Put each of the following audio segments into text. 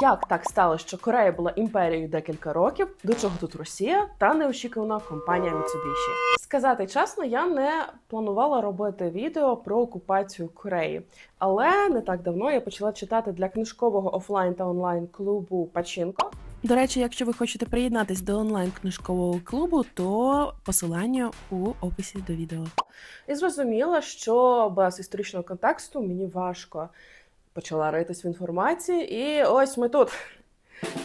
Як так сталося, що Корея була імперією декілька років, до чого тут Росія та неочікувана компанія Mitsubishi? Сказати чесно, я не планувала робити відео про окупацію Кореї, але не так давно я почала читати для книжкового офлайн та онлайн клубу Пачінко. До речі, якщо ви хочете приєднатись до онлайн книжкового клубу, то посилання у описі до відео. І зрозуміла, що без історичного контексту мені важко. Почала ритись в інформації, і ось ми тут.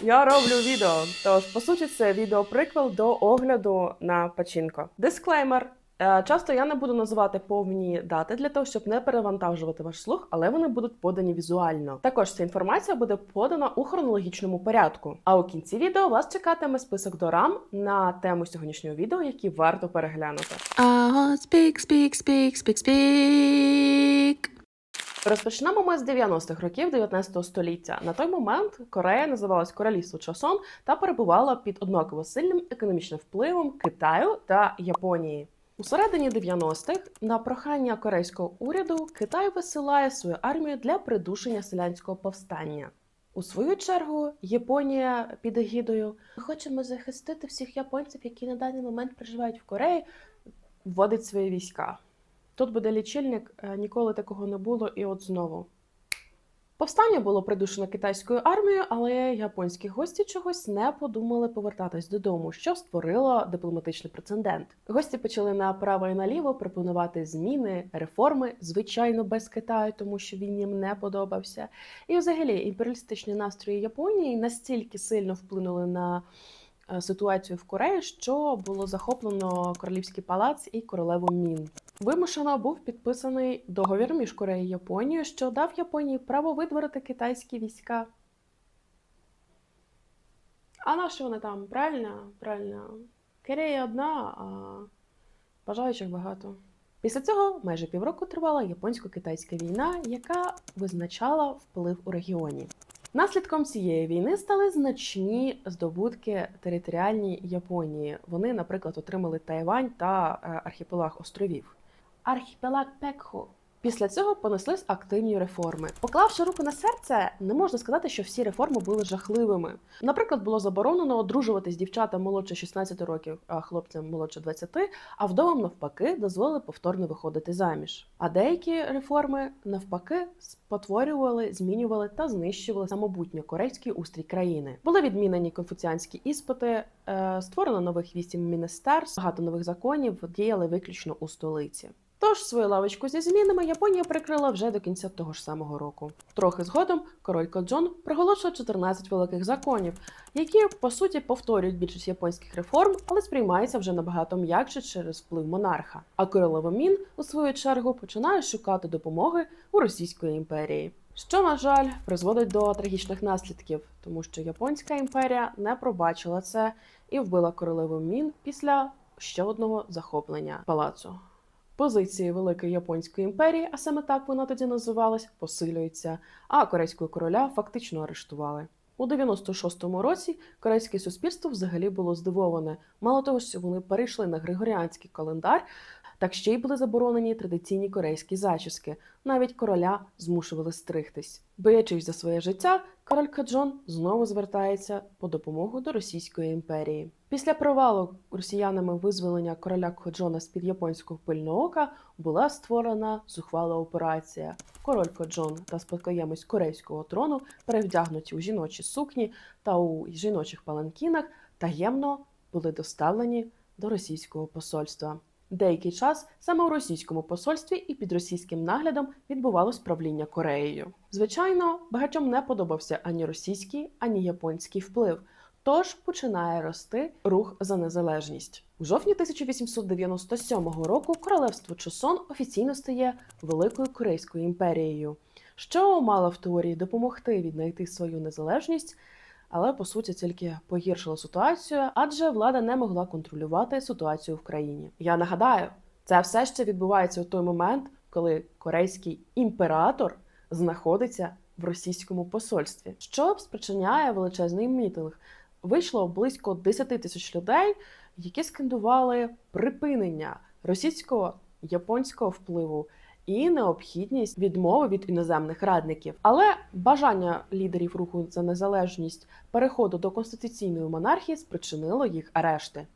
Я роблю відео. Тож, по суті, це відео-приквел до огляду на пачінко. Дисклеймер. Е, Часто я не буду називати повні дати для того, щоб не перевантажувати ваш слух, але вони будуть подані візуально. Також ця інформація буде подана у хронологічному порядку. А у кінці відео вас чекатиме список дорам на тему сьогоднішнього відео, які варто переглянути. Uh, speak, speak, speak, speak, speak. Розпочнемо ми з 90-х років 19 століття. На той момент Корея називалась Королівство Чосон та перебувала під однаково сильним економічним впливом Китаю та Японії. У середині 90-х на прохання корейського уряду Китай висилає свою армію для придушення селянського повстання. У свою чергу Японія під егідою «Ми хочемо захистити всіх японців, які на даний момент проживають в Кореї, вводить свої війська. Тут буде лічильник, е, ніколи такого не було, і от знову. Повстання було придушено китайською армією, але японські гості чогось не подумали повертатись додому, що створило дипломатичний прецедент. Гості почали направо і наліво пропонувати зміни, реформи, звичайно, без Китаю, тому що він їм не подобався. І, взагалі, імперіалістичні настрої Японії настільки сильно вплинули на е, ситуацію в Кореї, що було захоплено королівський палац і королеву Мін. Вимушено був підписаний договір між Кореєю і Японією, що дав Японії право видворити китайські війська. А на що вони там? Правильно? Правильно. Корея одна, а бажаючих багато. Після цього майже півроку тривала японсько-китайська війна, яка визначала вплив у регіоні. Наслідком цієї війни стали значні здобутки територіальні Японії. Вони, наприклад, отримали Тайвань та е, архіпелаг островів. Архіпелаг Пекху. Після цього понеслись активні реформи. Поклавши руку на серце, не можна сказати, що всі реформи були жахливими. Наприклад, було заборонено одружуватись дівчатам молодше 16 років, а хлопцям молодше 20, а вдовам навпаки дозволили повторно виходити заміж. А деякі реформи навпаки спотворювали, змінювали та знищували самобутньо корейський устрій країни. Були відмінені конфуціанські іспити, е, створено нових вісім міністерств, багато нових законів діяли виключно у столиці. Тож свою лавочку зі змінами Японія прикрила вже до кінця того ж самого року. Трохи згодом король Коджон проголошує 14 великих законів, які по суті повторюють більшість японських реформ, але сприймаються вже набагато м'якше через вплив монарха. А королева Мін, у свою чергу, починає шукати допомоги у Російської імперії. Що, на жаль, призводить до трагічних наслідків, тому що Японська імперія не пробачила це і вбила королеву Мін після ще одного захоплення палацу. Позиції Великої Японської імперії, а саме так вона тоді називалась, посилюються, а корейського короля фактично арештували. У 96-му році корейське суспільство взагалі було здивоване. Мало того, що вони перейшли на григоріанський календар, так ще й були заборонені традиційні корейські зачіски. Навіть короля змушували стригтись. Боячись за своє життя, король Каджон знову звертається по допомогу до Російської імперії. Після провалу росіянами визволення короля Коджона з під японського пильного ока була створена зухвала операція. Король Коджон та спадкоємець корейського трону, перевдягнуті у жіночі сукні та у жіночих паланкінах, таємно були доставлені до російського посольства. Деякий час саме у російському посольстві і під російським наглядом відбувалось правління Кореєю. Звичайно, багатьом не подобався ані російський, ані японський вплив. Тож починає рости рух за незалежність. У жовтні 1897 року королевство Чосон офіційно стає Великою Корейською імперією, що мало в теорії допомогти віднайти свою незалежність, але по суті тільки погіршило ситуацію, адже влада не могла контролювати ситуацію в країні. Я нагадаю, це все ще відбувається у той момент, коли корейський імператор знаходиться в російському посольстві, що спричиняє величезний мітинг. Вийшло близько 10 тисяч людей, які скандували припинення російського японського впливу і необхідність відмови від іноземних радників. Але бажання лідерів руху за незалежність переходу до конституційної монархії спричинило їх арешти.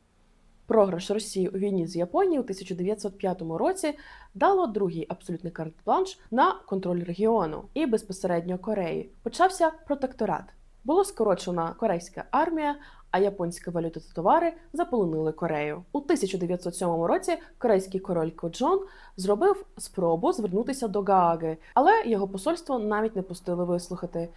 Програш Росії у війні з Японією у 1905 році дало другий абсолютний карт-бланш на контроль регіону і безпосередньо Кореї. Почався протекторат. Було скорочена корейська армія, а японська валюта та товари заполонили Корею. У 1907 році корейський король Коджон зробив спробу звернутися до Гааги, але його посольство навіть не пустили вислухати.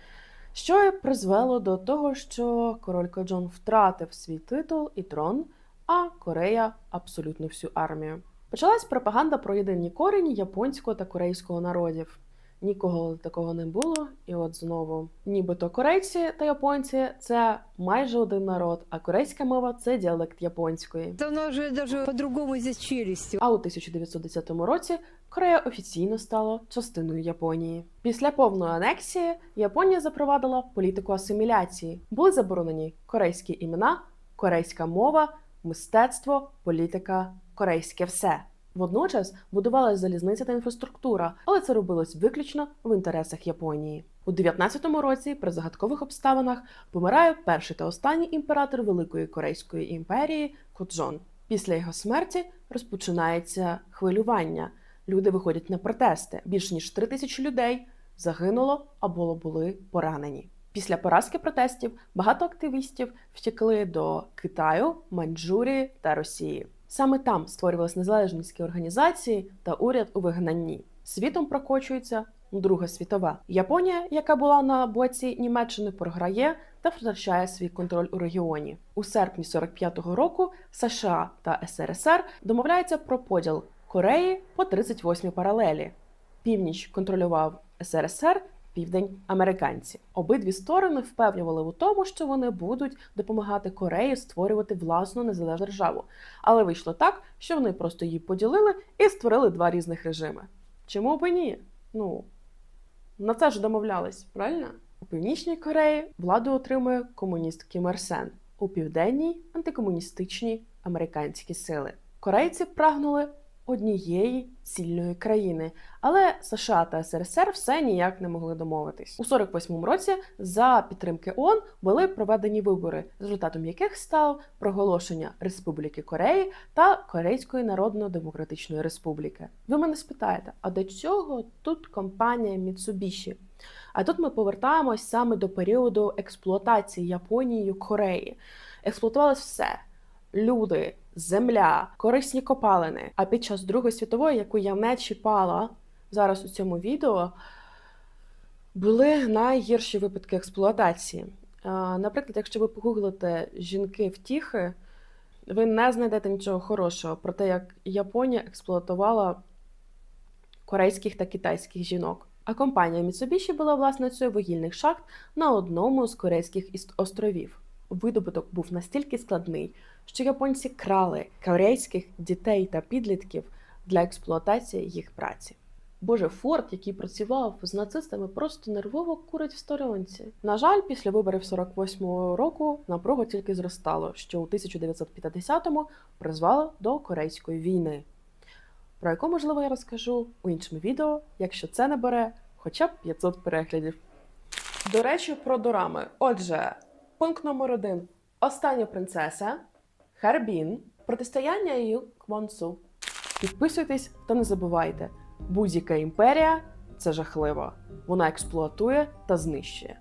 Що призвело до того, що король Коджон втратив свій титул і трон, а Корея абсолютно всю армію. Почалась пропаганда про єдині корені японського та корейського народів. Нікого такого не було, і от знову, нібито корейці та японці це майже один народ, а корейська мова це діалект японської. Да Она уже даже по-другому здесь челюстью. А у 1910 році Корея офіційно стала частиною Японії. Після повної анексії Японія запровадила політику асиміляції. Були заборонені корейські імена, корейська мова, мистецтво, політика, корейське все. Водночас будувалась залізниця та інфраструктура, але це робилось виключно в інтересах Японії. У 19-му році при загадкових обставинах помирає перший та останній імператор Великої Корейської імперії Коджон. Після його смерті розпочинається хвилювання. Люди виходять на протести. Більш ніж три тисячі людей загинуло або були поранені. Після поразки протестів багато активістів втекли до Китаю, Маньчжурії та Росії. Саме там створювалися незалежницькі організації та уряд у вигнанні. Світом прокочується Друга світова. Японія, яка була на боці Німеччини, програє та втрачає свій контроль у регіоні. У серпні 45-го року США та СРСР домовляються про поділ Кореї по 38 паралелі. Північ контролював СРСР, південь американці. Обидві сторони впевнювали у тому, що вони будуть допомагати Кореї створювати власну незалежну державу. Але вийшло так, що вони просто її поділили і створили два різних режими. Чому б ні? Ну на це ж домовлялись, правильно? У північній Кореї владу отримує комуніст Кім Ір Сен, у південній антикомуністичні американські сили. Корейці прагнули однієї цільної країни, але США та СРСР все ніяк не могли домовитись. У 48-му році за підтримки ООН були проведені вибори, результатом яких стало проголошення Республіки Кореї та Корейської Народно-Демократичної Республіки. Ви мене спитаєте, а до чого тут компанія Mitsubishi? А тут ми повертаємось саме до періоду експлуатації Японією Кореї. Експлуатувалось все: люди, земля, корисні копалини. А під час Другої світової, яку я не чіпала зараз у цьому відео, були найгірші випадки експлуатації. Наприклад, якщо ви погуглите жінки втіхи, ви не знайдете нічого хорошого про те, як Японія експлуатувала корейських та китайських жінок. А компанія Mitsubishi була власницею вугільних шахт на одному з корейських островів. Видобуток був настільки складний, що японці крали корейських дітей та підлітків для експлуатації їх праці. Боже, Форд, який працював з нацистами, просто нервово курить в сторонці. На жаль, після виборів 48-го року напруга тільки зростало, що у 1950-му призвало до Корейської війни, про яку, можливо, я розкажу у іншому відео, якщо це не бере хоча б 500 переглядів. До речі, про дорами. Отже, пункт номер один: Остання принцеса, Харбін, протистояння її Квонсу. Підписуйтесь та не забувайте, будь-яка імперія це жахливо. Вона експлуатує та знищує.